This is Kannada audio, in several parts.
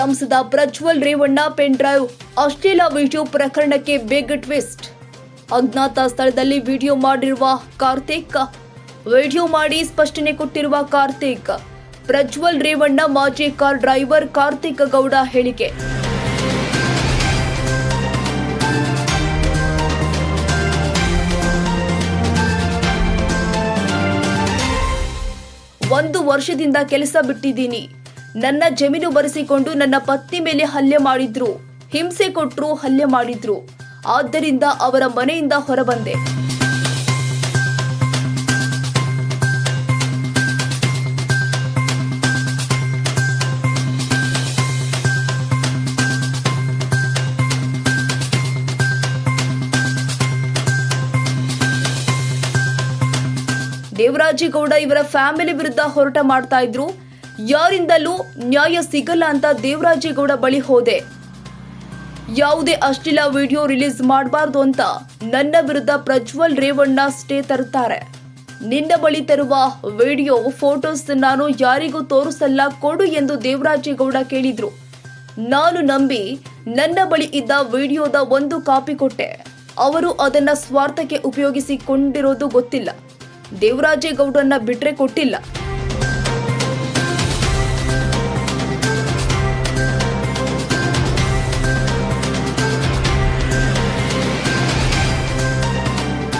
ಸಂಸದ ಪ್ರಜ್ವಲ್ ರೇವಣ್ಣ ಪೆನ್ ಡ್ರೈವ್ ಅಶ್ಲೀಲ ವಿಡಿಯೋ ಪ್ರಕರಣಕ್ಕೆ ಬಿಗ್ ಟ್ವಿಸ್ಟ್. ಅಜ್ಞಾತ ಸ್ಥಳದಲ್ಲಿ ವಿಡಿಯೋ ಮಾಡಿರುವ ಕಾರ್ತಿಕ್, ವಿಡಿಯೋ ಮಾಡಿ ಸ್ಪಷ್ಟನೆ ಕೊಟ್ಟಿರುವ ಕಾರ್ತಿಕ್, ಪ್ರಜ್ವಲ್ ರೇವಣ್ಣ ಮಾಜಿ ಕಾರ್ ಡ್ರೈವರ್ ಕಾರ್ತಿಕ್ ಗೌಡ ಹೇಳಿಕೆ. ಒಂದು ವರ್ಷದಿಂದ ಕೆಲಸ ಬಿಟ್ಟಿದ್ದೀನಿ. ನನ್ನ ಜಮೀನು ಬರೆಸಿಕೊಂಡು ನನ್ನ ಪತ್ನಿ ಮೇಲೆ ಹಲ್ಲೆ ಮಾಡಿದ್ರು. ಹಿಂಸೆ ಕೊಟ್ಟರು ಹಲ್ಲೆ ಮಾಡಿದ್ರು. ಆದ್ದರಿಂದ ಅವರ ಮನೆಯಿಂದ ಹೊರಬಂದೆ. ದೇವರಾಜೇಗೌಡ ಇವರ ಫ್ಯಾಮಿಲಿ ವಿರುದ್ಧ ಹೋರಾಟ ಮಾಡ್ತಾ ಇದ್ರು. ಯಾರಿಂದಲೂ ನ್ಯಾಯ ಸಿಗಲ್ಲ ಅಂತ ದೇವರಾಜೇಗೌಡ ಬಳಿ ಹೋದೆ. ಯಾವುದೇ ಅಶ್ಲೀಲ ವಿಡಿಯೋ ರಿಲೀಸ್ ಮಾಡಬಾರ್ದು ಅಂತ ನನ್ನ ವಿರುದ್ಧ ಪ್ರಜ್ವಲ್ ರೇವಣ್ಣ ಸ್ಟೇ ತರುತ್ತಾರೆ. ನಿನ್ನ ಬಳಿ ತರುವ ವಿಡಿಯೋ, ಫೋಟೋಸ್ ನಾನು ಯಾರಿಗೂ ತೋರಿಸಲ್ಲ, ಕೊಡು ಎಂದು ದೇವರಾಜೇಗೌಡ ಕೇಳಿದ್ರು. ನಾನು ನಂಬಿ ನನ್ನ ಬಳಿ ಇದ್ದ ವಿಡಿಯೋದ ಒಂದು ಕಾಪಿ ಕೊಟ್ಟೆ. ಅವರು ಅದನ್ನ ಸ್ವಾರ್ಥಕ್ಕೆ ಉಪಯೋಗಿಸಿಕೊಂಡಿರೋದು ಗೊತ್ತಿಲ್ಲ. ದೇವರಾಜೇಗೌಡರನ್ನ ಬಿಟ್ರೆ ಕೊಟ್ಟಿಲ್ಲ.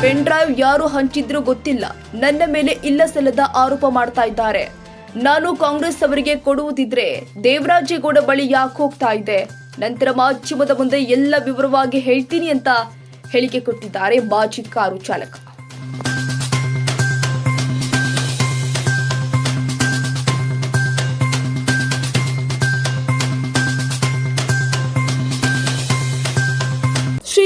ಪೆನ್ ಡ್ರೈವ್ ಯಾರು ಹಂಚಿದ್ರು ಗೊತ್ತಿಲ್ಲ. ನನ್ನ ಮೇಲೆ ಇಲ್ಲ ಸಲ್ಲದ ಆರೋಪ ಮಾಡ್ತಾ ಇದ್ದಾರೆ. ನಾನು ಕಾಂಗ್ರೆಸ್ ಅವರಿಗೆ ಕೊಡುವುದಿದ್ರೆ ದೇವರಾಜೇಗೌಡ ಬಳಿ ಯಾಕೆ ಹೋಗ್ತಾ ಇದೆ? ನಂತರ ಮಾಧ್ಯಮದ ಮುಂದೆ ಎಲ್ಲ ವಿವರವಾಗಿ ಹೇಳ್ತೀನಿ ಅಂತ ಹೇಳಿಕೆ ಕೊಟ್ಟಿದ್ದಾರೆ ಮಾಜಿ ಕಾರು ಚಾಲಕ.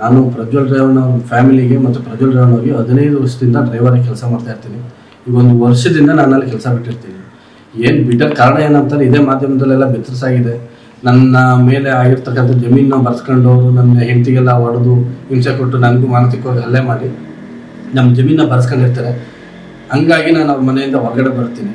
ನಾನು ಪ್ರಜ್ವಲ್ ರೇವಣ್ಣ ಅವ್ರ ಫ್ಯಾಮಿಲಿಗೆ ಮತ್ತು ಪ್ರಜ್ವಲ್ ರೇವಣ್ಣ ಅವರಿಗೆ ಹದಿನೈದು ವರ್ಷದಿಂದ ಡ್ರೈವರ್ ಕೆಲಸ ಮಾಡ್ತಾ ಇರ್ತೀನಿ. ಈಗ ಒಂದು ವರ್ಷದಿಂದ ನಾನು ಅಲ್ಲಿ ಕೆಲಸ ಬಿಟ್ಟಿರ್ತೀನಿ. ಏನು ಬಿಟ್ಟ ಕಾರಣ ಏನಂತಾರೆ ಇದೇ ಮಾಧ್ಯಮದಲ್ಲೆಲ್ಲ ಬೆತ್ತರಿಸಾಗಿದೆ ನನ್ನ ಮೇಲೆ ಆಗಿರ್ತಕ್ಕಂಥ ಜಮೀನ ಬರ್ಸ್ಕೊಂಡು ನನ್ನ ಹೆಂಡತಿಗೆಲ್ಲ ಹೊಡೆದು, ಹಿಂಸೆ ಕೊಟ್ಟು ನನಗೂ ಮಾನಸಿಕವಾಗಿ ಹಲ್ಲೆ ಮಾಡಿ ನಮ್ಮ ಜಮೀನ ಬರ್ಸ್ಕೊಂಡಿರ್ತಾರೆ. ಹಂಗಾಗಿ ನಾನು ಅವ್ರ ಮನೆಯಿಂದ ಹೊರಗಡೆ ಬರ್ತೀನಿ.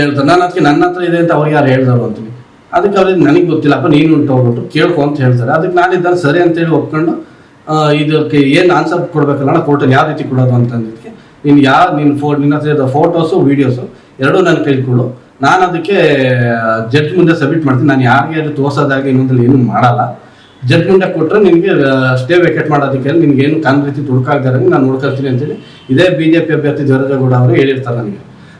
ಹೇಳ್ತಾರೆ ನಾನು ಅದಕ್ಕೆ ನನ್ನ ಹತ್ರ ಇದೆ ಅಂತ ಅವ್ರಿಗೆ ಯಾರು ಹೇಳ್ದಾರು ಅಂತೀವಿ. ಅದಕ್ಕೆ ಅವ್ರಿಗೆ ನನಗೆ ಗೊತ್ತಿಲ್ಲಪ್ಪ ನೀನು ಉಂಟು ಹೋಗ್ಬಿಟ್ಟು ಕೇಳ್ಕೊ ಅಂತ ಹೇಳ್ತಾರೆ. ಅದಕ್ಕೆ ನಾನು ಇದ್ದಾನೆ, ಸರಿ ಅಂತೇಳಿ ಒಪ್ಕೊಂಡು ಇದಕ್ಕೆ ಏನು ಆನ್ಸರ್ ಕೊಡ್ಬೇಕಲ್ಲ ಕೋರ್ಟಲ್ಲಿ ಯಾವ ರೀತಿ ಕೊಡೋದು ಅಂತಂದಿದ್ದಕ್ಕೆ ನೀನು ಯಾವ ನಿನ್ನ ಫೋ ನಿನ್ನ ಹತ್ರ ಫೋಟೋಸು ವೀಡಿಯೋಸು ಎರಡೂ ನಾನು ಕೈಲಿ ಕೊಡು. ನಾನು ಅದಕ್ಕೆ ಜಡ್ಜ್ ಮುಂದೆ ಸಬ್ಮಿಟ್ ಮಾಡ್ತೀನಿ. ನಾನು ಯಾರಿಗೆ ಅದು ತೋರ್ಸೋದಾಗಲಿ ಇನ್ನೊಂದಲ್ಲಿ ಏನು ಮಾಡಲ್ಲ. ಜಡ್ಜ್ ಮುಂದೆ ಕೊಟ್ಟರೆ ನಿನಗೆ ಸ್ಟೇ ವೇಕೆಟ್ ಮಾಡೋದಕ್ಕೆ ನಿಮಗೆ ಏನು ಕಾನ್ ರೀತಿ ತುಡುಕಾಗ್ದಾರಂಗೆ ನಾನು ನೋಡ್ಕೊಳ್ತೀನಿ ಅಂತೇಳಿ ಇದೇ ಬಿ ಜೆ ಪಿ ಅಭ್ಯರ್ಥಿ ದೇವರಾಜೇಗೌಡ ಅವರು ಹೇಳಿರ್ತಾರೆ ನನಗೆ.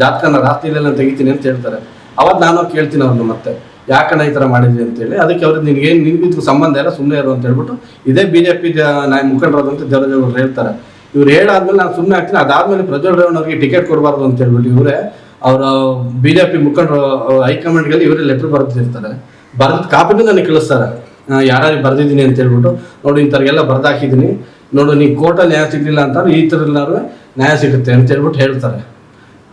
ಜಾತಕನ ರಾತ್ರಿಲೆಲ್ಲ ತೆಗಿತೀನಿ ಅಂತ ಹೇಳ್ತಾರೆ. ಅವಾಗ ನಾನು ಕೇಳ್ತೀನಿ ಅವ್ರನ್ನ ಮತ್ತೆ, ಯಾಕಣ್ಣ ಈ ಥರ ಮಾಡಿದ್ವಿ ಅಂತೇಳಿ ಅದಕ್ಕೆ ಅವ್ರಿಗೆ ನಿನ್ಗೆ ನಿನ್ಗಿದ್ಕು ಸಂಬಂಧ ಇಲ್ಲ ಸುಮ್ಮನೆ ಇರು ಅಂತ ಹೇಳ್ಬಿಟ್ಟು ಇದೇ ಬಿ ಜೆ ಪಿ ನಾಯಿ ಮುಖಂಡರಾದಂಥ ದೇವರಾಜೇಗೌಡರು ಹೇಳ್ತಾರೆ. ಇವ್ರು ಹೇಳಾದ್ಮೇಲೆ ನಾನು ಸುಮ್ಮನೆ ಆಗ್ತೀನಿ. ಅದಾದ್ಮೇಲೆ ಪ್ರಜ್ವಲ್ ರೇವಣ್ಣ ಅವ್ರಿಗೆ ಟಿಕೆಟ್ ಕೊಡಬಾರ್ದು ಅಂತ ಹೇಳ್ಬಿಟ್ಟು ಇವರೇ, ಅವರ ಬಿ ಜೆ ಪಿ ಮುಖಂಡರು ಹೈಕಮಾಂಡ್ಗೆಲ್ಲ ಇವರೇ ಲೆಟ್ರ್ ಬರೆದಿರ್ತಾರೆ ಬರೆದ ಕಾಪಿನೂ ನನಗೆ ಕಳಿಸ್ತಾರೆ. ಯಾರ್ಯಾರಿಗೆ ಬರೆದಿದ್ದೀನಿ ಅಂತ ಹೇಳ್ಬಿಟ್ಟು, ನೋಡಿ ಇಂಥವ್ರಿಗೆಲ್ಲ ಬರ್ದಾಕಿದ್ದೀನಿ. ನೋಡು ನೀವು ಕೋರ್ಟಲ್ಲಿ ನ್ಯಾಯ ಸಿಗಲಿಲ್ಲ ಅಂತಾರೆ ಈ ಥರ ನ್ಯಾಯ ಸಿಗುತ್ತೆ ಅಂತ ಹೇಳ್ಬಿಟ್ಟು ಹೇಳ್ತಾರೆ.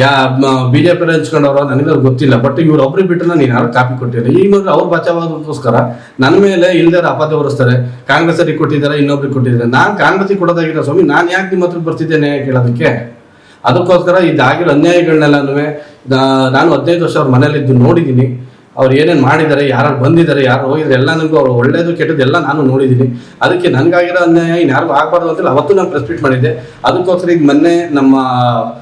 ಯಾ ಬಿ ಜೆ ಪಿ ಹಂಚ್ಕೊಂಡವ್ರ ನನಗೆ ಗೊತ್ತಿಲ್ಲ. ಬಟ್ ಇವ್ರು ಒಬ್ರಿಗೆ ಬಿಟ್ಟರೆ ನಾನು ಯಾರು ಕಾಪಿ ಕೊಟ್ಟಿಲ್ಲ. ಈ ಮೊದಲು ಅವ್ರು ಬಚಾವಾಗೋಸ್ಕರ ನನ್ನ ಮೇಲೆ ಇಲ್ದಾರ ಅಪಾದ ಹೊರಿಸ್ತಾರೆ. ಅವ್ರಿಗೆ ಕೊಟ್ಟಿದ್ದಾರೆ, ಇನ್ನೊಬ್ರಿಗೆ ಕೊಟ್ಟಿದ್ದಾರೆ. ನಾನು ಕಾಂಗ್ರೆಸ್ಗೆ ಕೊಡೋದಾಗಿಲ್ಲ ಸ್ವಾಮಿ, ನಾನು ಯಾಕೆ ನಿಮ್ಮ ಹತ್ರ ಬರ್ತಿದ್ದೇನೆ ಕೇಳೋದಕ್ಕೆ? ಅದಕ್ಕೋಸ್ಕರ ಇದಾಗಿರೋ ಅನ್ಯಾಯಗಳನ್ನೆಲ್ಲನೂ ನಾನು ಹದಿನೈದು ವರ್ಷ ಅವ್ರ ಮನೇಲಿದ್ದು ನೋಡಿದ್ದೀನಿ ಅವ್ರು ಏನೇನು ಮಾಡಿದ್ದಾರೆ ಯಾರು ಬಂದಿದ್ದಾರೆ, ಯಾರು ಹೋಗಿದ್ದಾರೆ ಎಲ್ಲ ನನಗೂ ಅವ್ರು ಒಳ್ಳೇದು, ಕೆಟ್ಟದ್ದು ಎಲ್ಲ ನಾನು ನೋಡಿದ್ದೀನಿ ಅದಕ್ಕೆ ನನಗಾಗಿರೋ ಅನ್ಯಾಯ ಇನ್ಯಾರಿಗೂ ಆಗಬಾರ್ದು ಅಂತೇಳಿ ಅವತ್ತು ನಾನು ಪ್ರೆಸ್ ಮೀಟ್ ಮಾಡಿದ್ದೆ. ಅದಕ್ಕೋಸ್ಕರ ಈಗ ಮೊನ್ನೆ ನಮ್ಮ